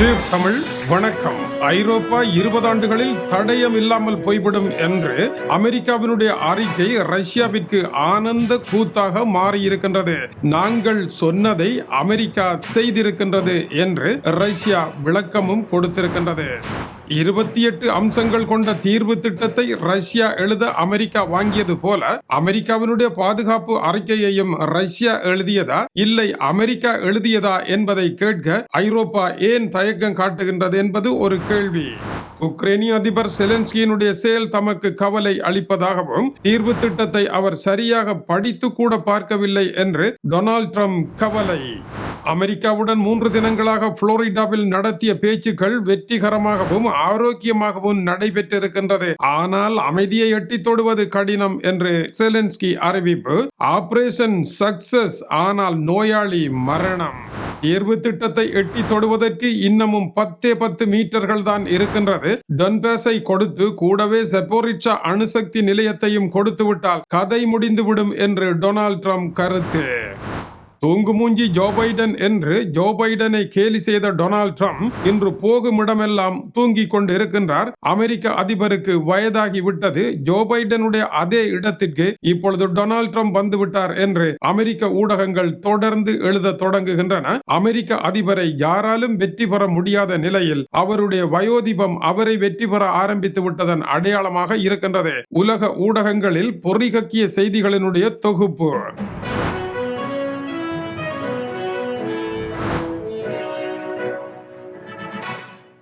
Tube Tamil வணக்கம். ஐரோப்பா இருபது ஆண்டுகளில் தடயம் இல்லாமல் போய்விடும் என்று அமெரிக்காவினுடைய அறிக்கை ரஷ்யாவிற்கு ஆனந்த கூத்தாக மாறியிருக்கின்றது. நாங்கள் சொன்னதை அமெரிக்கா செய்திருக்கின்றது என்று ரஷ்யா விளக்கமும் கொடுத்திருக்கின்றது. இருபத்தி எட்டு அம்சங்கள் கொண்ட தீர்வு திட்டத்தை ரஷ்யா எழுத அமெரிக்கா வாங்கியது போல அமெரிக்காவினுடைய பாதுகாப்பு அறிக்கையையும் ரஷ்யா எழுதியதா? இல்லை அமெரிக்கா எழுதியதா என்பதை கேட்க ஐரோப்பா ஏன் தயக்கம் காட்டுகின்றது? என்பது ஒரு கேள்வி. உக்ரைனிய அதிபர் செலன்ஸ்கியினுடைய செயல் தமக்கு கவலை அளிப்பதாகவும் தீர்வு திட்டத்தை அவர் சரியாக படித்து கூட பார்க்கவில்லை என்று டொனால்ட் ட்ரம்ப் கவலை. அமெரிக்காவுடன் மூன்று தினங்களாக புளோரிடாவில் நடத்திய பேச்சுக்கள் வெற்றிகரமாகவும் ஆரோக்கியமாகவும் நடைபெற்றிருக்கின்றது. ஆனால் அமைதியை எட்டி தொடுவது கடினம் என்று செலன்ஸ்கி அறிவிப்பு. ஆபரேஷன் சக்சஸ் ஆனால் நோயாளி மரணம். தேர்வு திட்டத்தை எட்டி தொடுவதற்கு இன்னமும் பத்தே பத்து மீட்டர்கள் தான் இருக்கின்றது. டொன்பேஸை கொடுத்து கூடவே செப்போரிச்சா அணுசக்தி நிலையத்தையும் கொடுத்து விட்டால் கதை முடிந்துவிடும் என்று டொனால்ட் ட்ரம்ப் கருத்து. தூங்கு மூஞ்சி ஜோ பைடன் என்று ஜோ பைடனை கேலி செய்த டொனால்ட் ட்ரம்ப் இன்று போகும் இடமெல்லாம் தூங்கிக் கொண்டு இருக்கின்றார் அமெரிக்க அதிபருக்கு வயதாகி விட்டது. ஜோ பைடனுடைய அதே இடத்திற்கு இப்பொழுது டொனால்ட் ட்ரம்ப் வந்துவிட்டார் என்று அமெரிக்க ஊடகங்கள் தொடர்ந்து எழுத தொடங்குகின்றன. அமெரிக்க அதிபரை யாராலும் வெற்றி பெற முடியாத நிலையில் அவருடைய வயோதிபம் அவரை வெற்றி பெற ஆரம்பித்து விட்டதன் அடையாளமாக இருக்கின்றது. உலக ஊடகங்களில் பொறிகக்கிய செய்திகளினுடைய தொகுப்பு.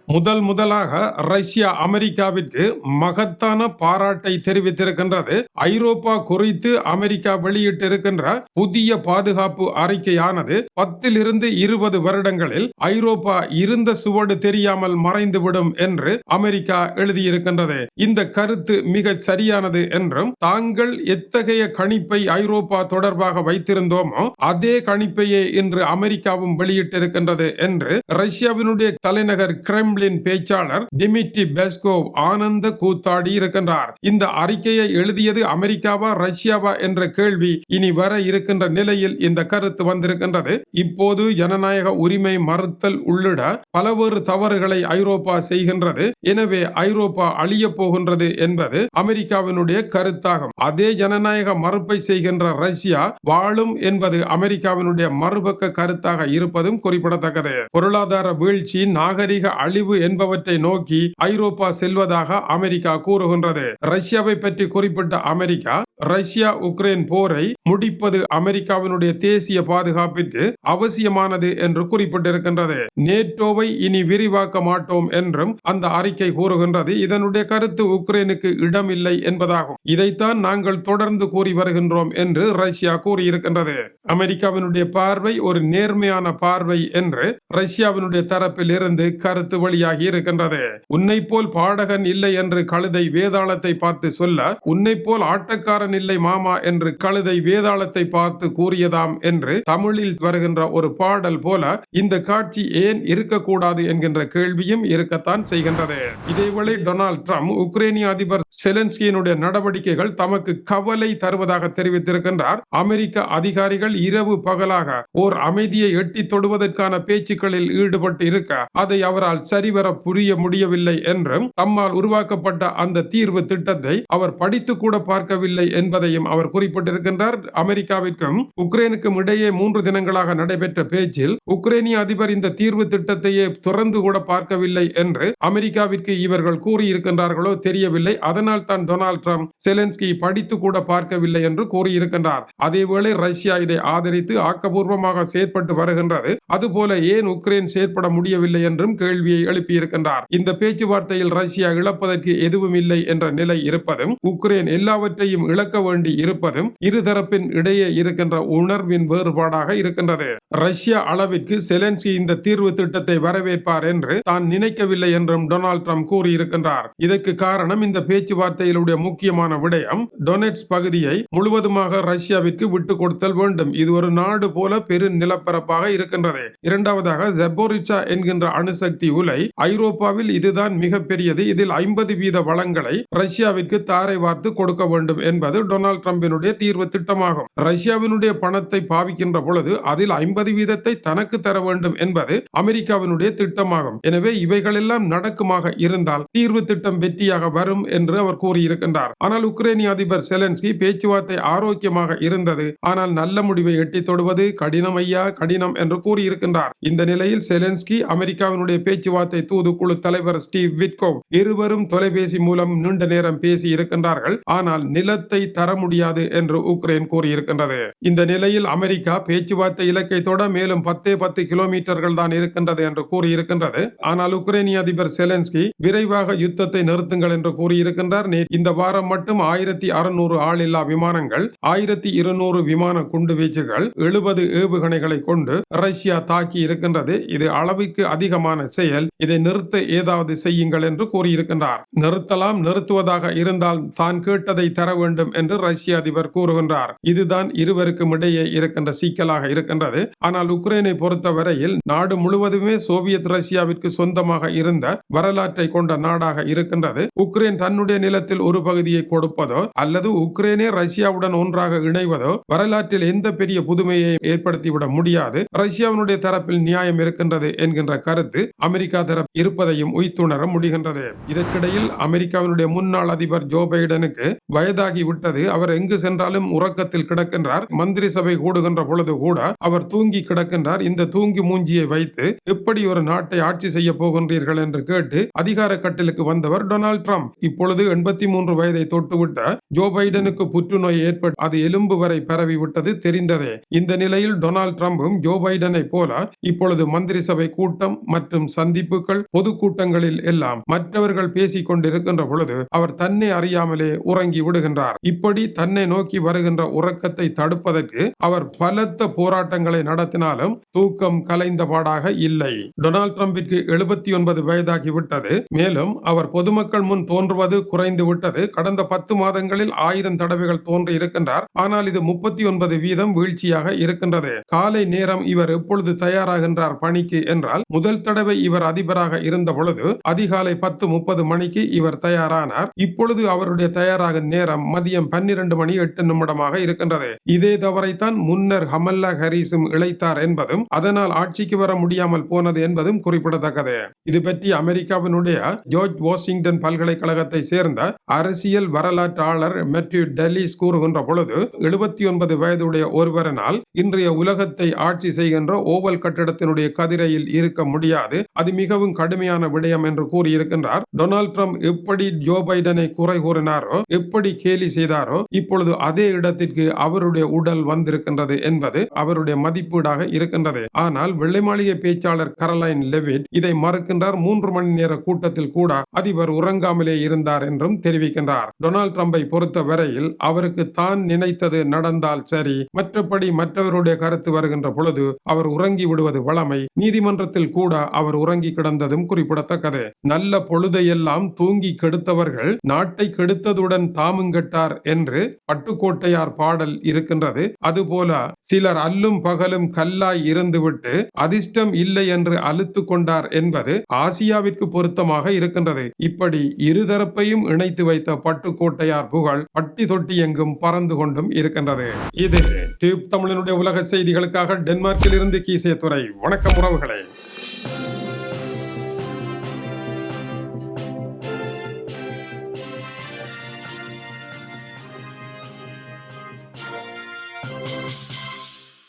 முதல் முதலாக ரஷ்யா அமெரிக்காவிற்கு மகத்தான பாராட்டை தெரிவித்திருக்கின்றது. ஐரோப்பா குறித்து அமெரிக்கா வெளியிட்டிருக்கின்ற புதிய பாதுகாப்பு அறிக்கையானது பத்திலிருந்து இருபது வருடங்களில் ஐரோப்பா இருந்த சுவடு தெரியாமல் மறைந்துவிடும் என்று அமெரிக்கா எழுதியிருக்கின்றது. இந்த கருத்து மிக சரியானது என்றும் தாங்கள் எத்தகைய கணிப்பை ஐரோப்பா தொடர்பாக வைத்திருந்தோமோ அதே கணிப்பையே இன்று அமெரிக்காவும் வெளியிட்டிருக்கின்றது என்று ரஷ்யாவினுடைய தலைநகர் கிரெம்லின் கிரெம்ளின் பேச்சாளர் டிமிட்ரி பெஸ்கோவ் ஆனந்த கூத்தாடி இருக்கின்றார். இந்த அறிக்கையை எழுதியது அமெரிக்காவா ரஷ்யாவா என்ற கேள்வி இனி வர இருக்கின்ற நிலையில் இந்த கருத்து வந்திருக்கின்றது. இப்போது ஜனநாயக உரிமை மறுத்தல் உள்ளிட பலவேறு தவறுகளை ஐரோப்பா செய்கின்றது. எனவே ஐரோப்பா அழிய போகின்றது என்பது அமெரிக்காவினுடைய கருத்தாகும். அதே ஜனநாயக மறுப்பை செய்கின்ற ரஷ்யா வாழும் என்பது அமெரிக்காவினுடைய மறுபக்க கருத்தாக இருப்பதும் குறிப்பிடத்தக்கது. பொருளாதார வீழ்ச்சி நாகரிக அழிவு என்பவற்றை நோக்கி ஐரோப்பா செல்வதாக அமெரிக்கா கூறுகின்றது. ரஷ்யாவை பற்றி குறிப்பிட்ட அமெரிக்கா ரஷ்யா உக்ரைன் போரை முடிப்பது அமெரிக்காவினுடைய தேசிய பாதுகாப்பிற்கு அவசியமானது என்று குறிப்பிட்டிருக்கின்றது. நேட்டோவை இனி விரிவாக்க மாட்டோம் என்றும் அந்த அறிக்கை கூறுகின்றது. இதனுடைய கருத்து உக்ரைனுக்கு இடமில்லை என்பதாகும். இதைத்தான் நாங்கள் தொடர்ந்து கூறி வருகின்றோம் என்று ரஷ்யா கூறியிருக்கின்றது. அமெரிக்காவினுடைய பார்வை ஒரு நேர்மையான பார்வை என்று ரஷ்யாவினுடைய தரப்பில் இருந்து கருத்து வெளியாகி இருக்கின்றது. உன்னை போல் பாடகன் இல்லை என்று கழுதை வேதாளத்தை பார்த்து சொல்ல உன்னை போல் ஆட்டக்காரன் இல்லை மாமா என்று கழுதை வேதாளத்தை பார்த்து கூறியதாம் என்று தமிழில் வருகின்ற ஒரு பாடல் போல இந்த காட்சி ஏன் இருக்கக்கூடாது என்கின்ற கேள்வியும் இருக்கத்தான் செய்கின்றது. இதேவேளை டொனால்ட் ட்ரம்ப் உக்ரைனிய அதிபர் செலன்ஸ்கியினுடைய நடவடிக்கைகள் தமக்கு கவலை தருவதாக தெரிவித்திருக்கின்றார். அமெரிக்க அதிகாரிகள் இரவு பகலாக ஓர் அமைதியை எட்டி தொடுவதற்கான பேச்சுக்களில் ஈடுபட்டு இருக்க அதை அவரால் சரி சரிவர புரிய முடியவில்லை என்றும் தம்மால் உருவாக்கப்பட்ட அந்த தீர்வு திட்டத்தை அவர் படித்து கூட பார்க்கவில்லை என்பதையும் அவர் குறிப்பிட்டிருக்கின்றார். அமெரிக்காவிற்கும் உக்ரைனுக்கும் இடையே மூன்று தினங்களாக நடைபெற்ற பேச்சில் உக்ரைனிய அதிபர் இந்த தீர்வு திட்டத்தையே துறந்து கூட பார்க்கவில்லை என்று அமெரிக்காவிற்கு இவர்கள் கூறியிருக்கின்றார்களோ தெரியவில்லை. அதனால் தான் டொனால்ட் ட்ரம்ப் செலன்ஸ்கி படித்து கூட பார்க்கவில்லை என்று கூறியிருக்கின்றார். அதேவேளை ரஷ்யா இதை ஆதரித்து ஆக்கப்பூர்வமாக செயற்பட்டு வருகின்றது. அதுபோல ஏன் உக்ரைன் செயற்பட முடியவில்லை என்றும் கேள்வியை எழுப்பியிருக்கின்றார். இந்த பேச்சுவார்த்தையில் ரஷ்யா இழப்பதற்கு எதுவும் இல்லை என்ற நிலை இருப்பதும் உக்ரைன் எல்லாவற்றையும் இழக்க வேண்டி இருப்பதும் இருதரப்பின் இடையே இருக்கின்ற உணர்வின் வேறுபாடாக இருக்கின்றது. ரஷ்யா அளவிற்கு செலன்சி இந்த தீர்வு திட்டத்தை வரவேற்பார் என்று தான் நினைக்கவில்லை என்றும் டொனால்ட் ட்ரம்ப் கூறியிருக்கின்றார். இதற்கு காரணம் இந்த பேச்சுவார்த்தையிலுடைய முக்கியமான விடயம் டொனெட்ஸ் பகுதியை முழுவதுமாக ரஷ்யாவிற்கு விட்டு கொடுத்தல் வேண்டும். இது ஒரு நாடு போல பெரு நிலப்பரப்பாக இருக்கின்றது. இரண்டாவதாக ஜெபோரிச்சா என்கின்ற அணுசக்தி உலை ஐரோப்பாவில் இதுதான் மிகப்பெரியது. இதில் ஐம்பது வீத வளங்களை ரஷ்யாவிற்கு தாரை வார்த்து கொடுக்க வேண்டும் என்பது டொனால்டு டிரம்பினுடைய தீர்வு திட்டமாகும். ரஷ்யாவினுடைய பணத்தை பாவிக்கின்ற பொழுது அதில் ஐம்பது வீதத்தை தனக்கு தர வேண்டும் என்பது அமெரிக்காவினுடைய திட்டமாகும். எனவே இவைகளெல்லாம் நடக்குமாக இருந்தால் தீர்வு திட்டம் வெற்றியாக வரும் என்று அவர் கூறியிருக்கின்றார். ஆனால் உக்ரைனிய அதிபர் செலன்ஸ்கி பேச்சுவார்த்தை ஆரோக்கியமாக இருந்தது. ஆனால் நல்ல முடிவை எட்டி தொடுவது கடினம் ஐயா கடினம் என்று கூறியிருக்கின்றார். இந்த நிலையில் செலன்ஸ்கி அமெரிக்காவினுடைய பேச்சுவார்த்தை தூதுக்குழு தலைவர் ஸ்டீவ் விட்கோவ் இருவரும் தொலைபேசி மூலம் நீண்ட நேரம் பேசி இருக்கின்றார்கள். ஆனால் நிலத்தை தர முடியாது என்று உக்ரைன் கூறியிருக்கின்றது. இந்த நிலையில் அமெரிக்கா பேச்சுவார்த்தை இலக்கை தொட மேலும் பத்தே பத்து கிலோமீட்டர்கள் தான் இருக்கின்றது என்று கூறியிருக்கின்றது. ஆனால் உக்ரைனிய அதிபர் செலன்ஸ்கி விரைவாக யுத்தத்தை நிறுத்துங்கள் என்று கூறியிருக்கின்றார். இந்த வாரம் மட்டும் ஆயிரத்தி அறுநூறு ஆளில்லா விமானங்கள் ஆயிரத்தி இருநூறு விமான குண்டு வீச்சுகள் எழுபது ஏவுகணைகளை கொண்டு ரஷ்யா தாக்கி இருக்கின்றது இது அளவுக்கு அதிகமான செயல். இதை நிறுத்த ஏதாவது செய்யுங்கள் என்று கூறியிருக்கின்றார். நிறுத்தலாம் நிறுத்துவதாக இருந்தால் தான் கேட்டதை தர வேண்டும் என்று ரஷ்ய அதிபர் கூறுகின்றார். இதுதான் இருவருக்கும் இடையே இருக்கின்ற சிக்கலாக இருக்கின்றது. ஆனால் உக்ரைனை பொறுத்தவரையில் நாடு முழுவதுமே சோவியத் ரஷ்யாவிற்கு சொந்தமாக இருந்த வரலாற்றை கொண்ட நாடாக இருக்கின்றது. உக்ரைன் தன்னுடைய நிலத்தில் ஒரு பகுதியை கொடுப்பதோ அல்லது உக்ரைனே ரஷ்யாவுடன் ஒன்றாக இணைவதோ வரலாற்றில் எந்த பெரிய புதுமையை ஏற்படுத்திவிட முடியாது. ரஷ்யாவினுடைய தரப்பில் நியாயம் இருக்கின்றது என்கின்ற கருத்து அமெரிக்கா தரப்பு இருப்பதையும் உய்த்துணர முடிகின்றது. இதற்கிடையில் அமெரிக்காவினுடைய முன்னாள் அதிபர் ஜோ பைடனுக்கு வயதாகி விட்டது. அவர் எங்கு சென்றாலும் உறக்கத்தில் கிடக்கின்றார். மந்திரி சபை கூடுகின்ற பொழுது கூட அவர் தூங்கி கிடக்கின்றார். இந்த தூங்கி மூஞ்சியை வைத்து எப்படி ஒரு நாட்டை ஆட்சி செய்ய போகின்றீர்கள்? என்று கேட்டு அதிகார கட்டிலுக்கு வந்தவர் டொனால்ட் ட்ரம்ப். இப்பொழுது எண்பத்தி மூன்று வயதை தொட்டுவிட்ட ஜோ பைடனுக்கு புற்றுநோய் ஏற்பட்டு அது எலும்பு வரை பரவி விட்டது தெரிந்ததே. இந்த நிலையில் டொனால்ட் ட்ரம்பும் ஜோ பைடனை போல இப்பொழுது மந்திரி சபை கூட்டம் மற்றும் சந்திப்பு சந்திப்புகள் பொதுக்கூட்டங்களில் எல்லாம் மற்றவர்கள் பேசிக் கொண்டிருக்கின்ற பொழுது அவர் தன்னை அறியாமலே உறங்கி விடுகின்றார். இப்படி தன்னை நோக்கி வருகின்ற உறக்கத்தை தடுப்பதற்கு அவர் பலத்த போராட்டங்களை நடத்தினாலும் தூக்கம் கலைந்த பாடாக இல்லை. டொனால்ட் ட்ரம்பிற்கு எழுபத்தி ஒன்பது வயதாகி விட்டது. மேலும் அவர் பொதுமக்கள் முன் தோன்றுவது குறைந்து விட்டது. கடந்த பத்து மாதங்களில் ஆயிரம் தடவைகள் தோன்றி இருக்கின்றார். ஆனால் இது முப்பத்தி ஒன்பது வீதம் வீழ்ச்சியாக இருக்கின்றது. காலை நேரம் இவர் எப்பொழுது தயாராகின்றார் பணிக்கு என்றால் முதல் தடவை இவர் அதிபர் அதிபராக இருந்த பொழுது அதிகாலை பத்து முப்பது மணிக்கு இவர் தயாரானார். இப்பொழுது அவருடைய தயாராகும் நேரம் மதியம் பன்னிரண்டு மணி எட்டு நிமிடமாக இருக்கின்றது. இதே தவறைத்தான் முன்னர் ஹமல்லா ஹரிஸும் இழைத்தார் என்பதும் அதனால் ஆட்சிக்கு வர முடியாமல் போனது என்பதும் குறிப்பிடத்தக்கது. இது பற்றி அமெரிக்காவினுடைய ஜார்ஜ் வாஷிங்டன் பல்கலைக்கழகத்தை சேர்ந்த அரசியல் வரலாற்றாளர் மெட்யூ டெல்லிஸ் கூறுகின்ற பொழுது எழுபத்தி ஒன்பது வயதுடைய ஒருவரனால் இன்றைய உலகத்தை ஆட்சி செய்கின்ற ஓவல் கட்டிடத்தினுடைய கதிரையில் இருக்க முடியாது. அது மிக மிகவும் கடுமையான விடயம் என்று கூறியிருக்கின்றார். டொனால்ட் ட்ரம்ப் எப்படி ஜோ பைடனை குறை கூறினாரோ எப்படி கேலி செய்தாரோ இப்பொழுது அதே இடத்திற்கு அவருடைய உடல் வந்திருக்கின்றது என்பது அவருடைய மதிப்பீடாக இருக்கின்றது. ஆனால் வெள்ளை மாளிகை பேச்சாளர் கரலைன் லெவிட் இதை மறுக்கின்றார். மூன்று மணி நேர கூட்டத்தில் கூட அதிபர் உறங்காமலே இருந்தார் என்றும் தெரிவிக்கின்றார். டொனால்ட் ட்ரம்பை பொறுத்த வரையில் அவருக்கு தான் நினைத்தது நடந்தால் சரி. மற்றபடி மற்றவருடைய கருத்து வருகின்ற பொழுது அவர் உறங்கி விடுவது வளமை நீதிமன்றத்தில் கூட அவர் உறங்கி கிட கிடந்ததும் குறிப்பிடத்தக்கது. நல்ல பொழுதையெல்லாம் தூங்கி கெடுத்தவர்கள் நாட்டை கெடுத்ததுடன் தாமும் கெட்டார் என்று பட்டுக்கோட்டையார் பாடல் இருக்கின்றது. அதுபோல சிலர் அல்லும் பகலும் கல்லாய் இருந்துவிட்டு அதிர்ஷ்டம் இல்லை என்று அழுத்து கொண்டார் என்பது ஆசியாவிற்கு பொருத்தமாக இருக்கின்றது. இப்படி இருதரப்பையும் இணைத்து வைத்த பட்டுக்கோட்டையார் புகழ் பட்டி தொட்டி எங்கும் பறந்து கொண்டும் இருக்கின்றது. இது டியூப் தமிழனுடைய உலக செய்திகளுக்காக டென்மார்க்கில் இருந்து கீசே துறை வணக்கம் உறவுகளே.